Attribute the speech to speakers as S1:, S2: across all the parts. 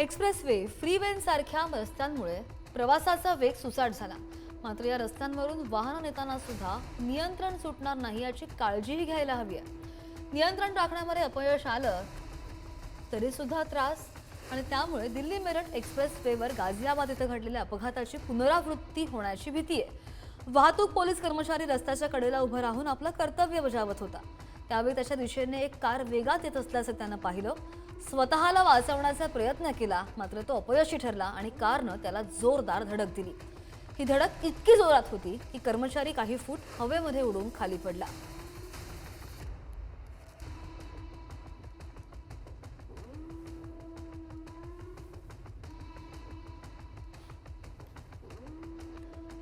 S1: Expressway फ्रीवेनसारख्या रस्त्यांमुळे प्रवासाचा वेग सुसाट झाला. मात्र या रस्त्यांवरून वाहन नेताना सुद्धा नियंत्रण सुटणार नाही याची काळजीही घ्यायला हवी आहे. नियंत्रण राखण्यामध्ये अपयश आलं तरी सुद्धा त्रास आणि त्यामुळे दिल्ली मेरठ एक्सप्रेस वेवर गाझियाबाद इथं घडलेल्या अपघाताची पुनरावृत्ती होण्याची भीती आहे. वाहतूक पोलीस कर्मचारी रस्त्याच्या कडेला उभं राहून आपलं कर्तव्य बजावत होता. त्यावेळी त्याच्या दिशेने एक कार वेगात येत असल्याचं त्यानं पाहिलं. स्वतःला वाचवण्याचा प्रयत्न केला मात्र तो अपयशी ठरला आणि कारनं त्याला जोरदार धडक दिली. ही धडक इतकी जोरात होती की कर्मचारी काही फूट हवेमध्ये उडून खाली पडला.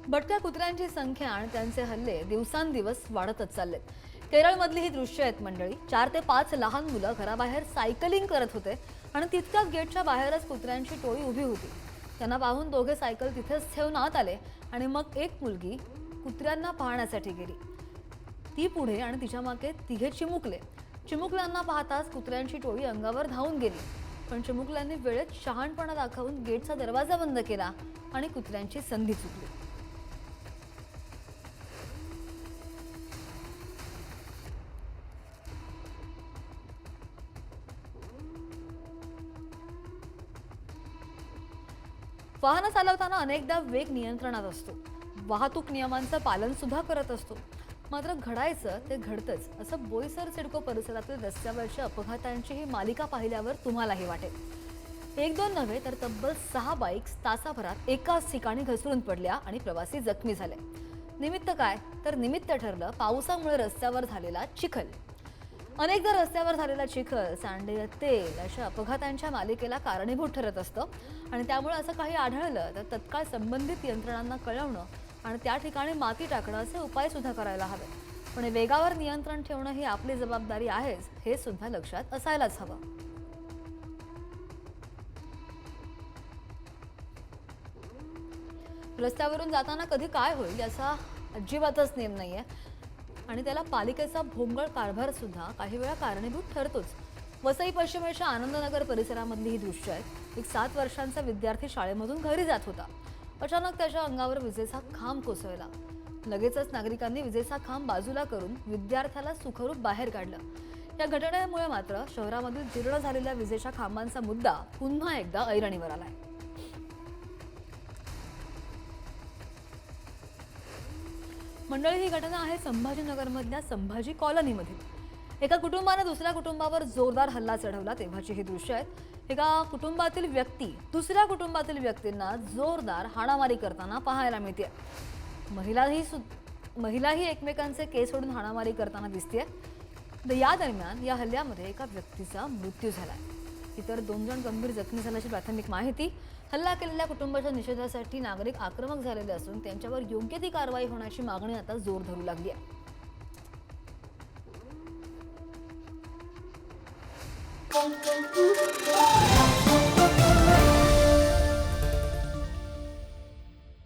S1: भटक्या कुत्र्यांची संख्या आणि त्यांचे हल्ले दिवसांदिवस वाढतच चाललेत. केरळमधली ही दृश्य आहेत मंडळी. चार ते पाच लहान मुलं घराबाहेर सायकलिंग करत होते आणि तितक्याच गेटच्या बाहेरच कुत्र्यांची टोळी उभी होती. त्यांना पाहून दोघे सायकल तिथेच ठेवून आत आले आणि मग एक मुलगी कुत्र्यांना पाहण्यासाठी गेली. ती पुढे आणि तिच्यामागे तिघे चिमुकले. चिमुकल्यांना पाहताच कुत्र्यांची टोळी अंगावर धावून गेली. पण चिमुकल्यांनी वेळेत शहाणपणा दाखवून गेटचा दरवाजा बंद केला आणि कुत्र्यांची संधी चुकली. वाहन चालवताना अनेकदा वेग नियंत्रणात असतो. वाहतूक नियमांचं पालन सुद्धा करत असतो. मात्र घडायचं ते घडतंच असं बोईसर सिडको परिसरातील रस्त्यावरच्या अपघातांची ही मालिका पाहिल्यावर तुम्हालाही वाटेल. एक दोन नव्हे तर तब्बल सहा बाईक्स तासाभरात एकाच ठिकाणी घसरून पडल्या आणि प्रवासी जखमी झाले. निमित्त काय? तर निमित्त ठरलं पावसामुळे रस्त्यावर झालेला चिखल. अनेकदा रस्त्यावर झालेला चिखल सांडलेलं तेल अशा अपघातांच्या मालिकेला कारणीभूत ठरत असतं. आणि त्यामुळे असं काही आढळलं तर तत्काळ संबंधित यंत्रणांना कळवणं आणि त्या ठिकाणी माती टाकणं असे उपाय सुद्धा करायला हवे पण वेगावर नियंत्रण ठेवणं ही आपली जबाबदारी आहेच हे सुद्धा लक्षात असायलाच हवं. रस्त्यावरून जाताना कधी काय होईल याचा अजिबातच नेम नाही आहे आणि त्याला पालिकेचा भोंगळ कारभार सुद्धा काही वेळा कारणीभूत ठरतोच. वसई पश्चिमेच्या आनंदनगर परिसरामधली ही दृश्य आहेत एक सात वर्षांचा विद्यार्थी शाळेमधून घरी जात होता. अचानक त्याच्या अंगावर विजेचा खांब कोसळला. लगेचच नागरिकांनी विजेचा खांब बाजूला करून विद्यार्थ्याला सुखरूप बाहेर काढलं. या घटनेमुळे मात्र शहरामधील जीर्ण झालेल्या विजेच्या खांबांचा मुद्दा पुन्हा एकदा ऐरणीवर आलाय. मंडळी ही घटना आहे संभाजीनगरमधल्या संभाजी कॉलनीमध्ये. एका कुटुंबानं दुसऱ्या कुटुंबावर जोरदार हल्ला चढवला तेव्हाची ही दृश्य आहेत. एका कुटुंबातील व्यक्ती दुसऱ्या कुटुंबातील व्यक्तींना जोरदार हाणामारी करताना पाहायला मिळते. महिलाही सु महिलाही एकमेकांचे केस सोडून हाणामारी करताना दिसते या दरम्यान या हल्ल्यामध्ये एका व्यक्तीचा मृत्यू झाला आहे इतर दोन जण गंभीर जखमी झाल्याची प्राथमिक माहिती हल्ला केलेल्या कुटुंबाच्या निषेधासाठी नागरिक आक्रमक झालेले असून त्यांच्यावर योग्य ती कारवाई होण्याची मागणी आता जोर धरू लागली आहे
S2: Thank you.